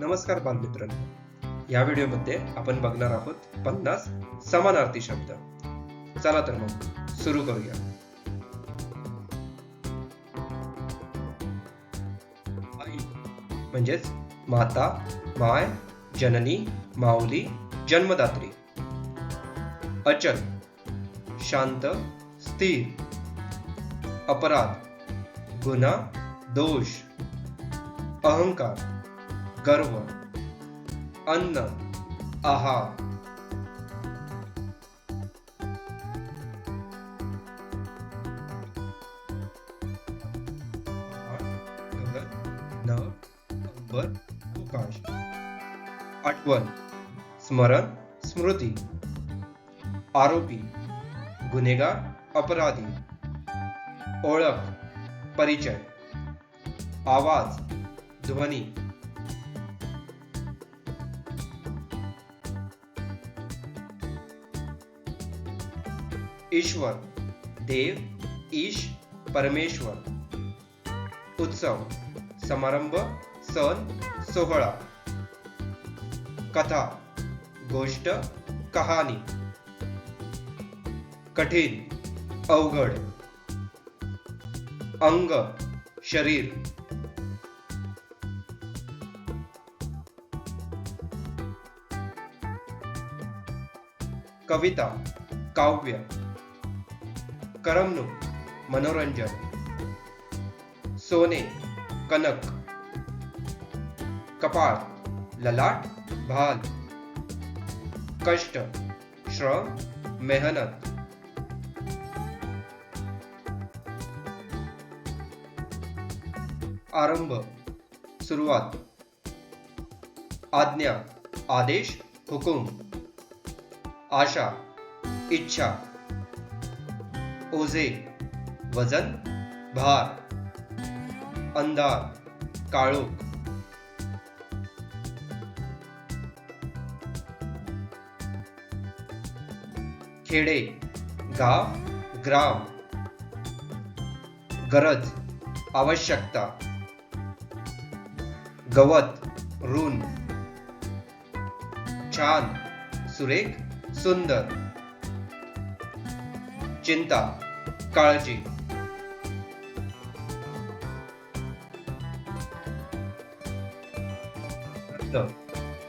नमस्कार बालमित्रांनो. या व्हिडिओमध्ये आपण बघणार आहोत पन्नास समानार्थी शब्द. चला तर मग सुरू करूया. आई म्हणजेच माता माय जननी माऊली जन्मदात्री. अचल शांत स्थिर. अपराध गुन्हा दोष. अहंकार. गर्व अन्न आहार. आठवण स्मरण स्मृती. आरोपी गुन्हेगार अपराधी. ओळख परिचय. आवाज ध्वनी. ईश्वर देव ईश परमेश्वर। उत्सव समारंभ सण सोहळा। कथा गोष्ट कहाणी। कठीण अवघड। अंग शरीर। कविता काव्य। करमणूक मनोरंजन। सोने, कनक कपाळ ललाट, भाल। कष्ट, श्रम, मेहनत। आरंभ, सुरुवात। आज्ञा, आदेश, हुकुम। आशा, इच्छा। ओझे वजन भार अंधार काळोख. खेडे गाव ग्राम. गरज आवश्यकता. गवत ऋण छान सुरेख सुंदर. चिंता काळजी.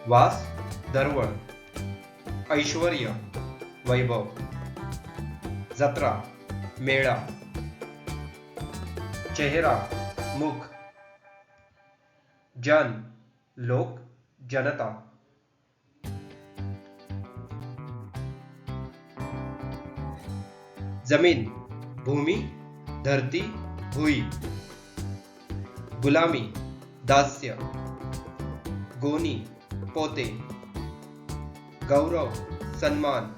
वास दरवळ ऐश्वर वैभव. जत्रा मेळा. चेहरा मुख. जन लोक जनता. ज़मीन, भूमि, धरती, भुई। गुलामी, दास्य। गोनी, पोते। गौरव, सन्मान।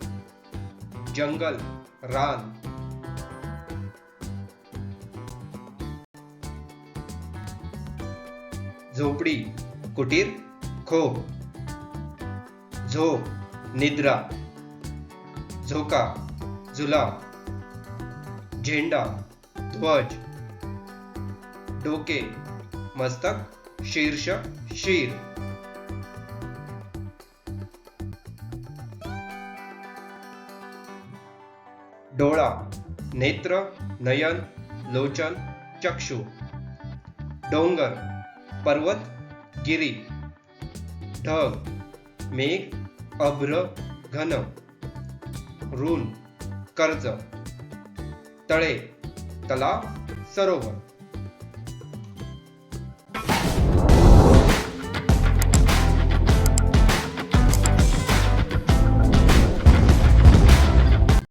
जंगल, रान। झोपडी, कुटीर, खोप। झोप, निद्रा। झोका, झुला। झेंडा ध्वज डोके मस्तक शीर्ष शीर. डोळा नेत्र नयन लोचन चक्षु. डोंगर पर्वत गिरी. ढग मेघ अभ्र घन. ऋण कर्ज. तळे तलाव सरोवर.